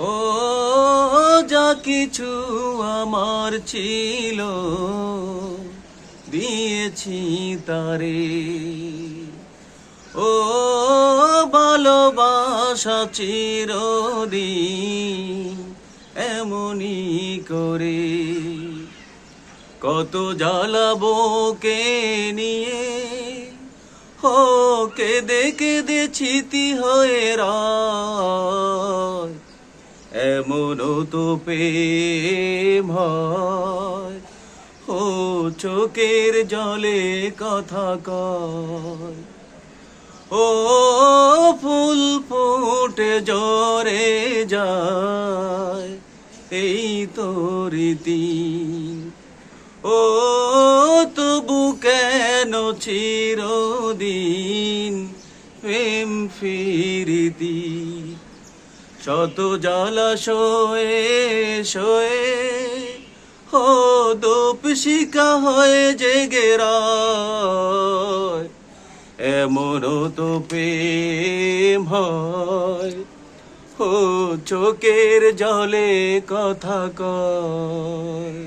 ও, যা কিছু আমার ছিল দিয়েছি তারে। ও, ভালোবাসা চিরদিন এমনই করে। কত জ্বালাবো কে নিয়ে হো কেঁদে কেঁদে ছিতি হয়ে রায়। এমনও তো প্রেম হয় ও চোখের জলে কথা কয়। ও ফুল ফুটে জরে যায়, এই তো রীতি। ও তবু কেন চিরদিন প্রেম ফিরিতি? শত জ্বালা শোয়ে শোয়ে হো দোপ শিকা হয়ে জেগে রায়। এমনও তো প্রেম হয়, ও চোখের জলে কথা কয়।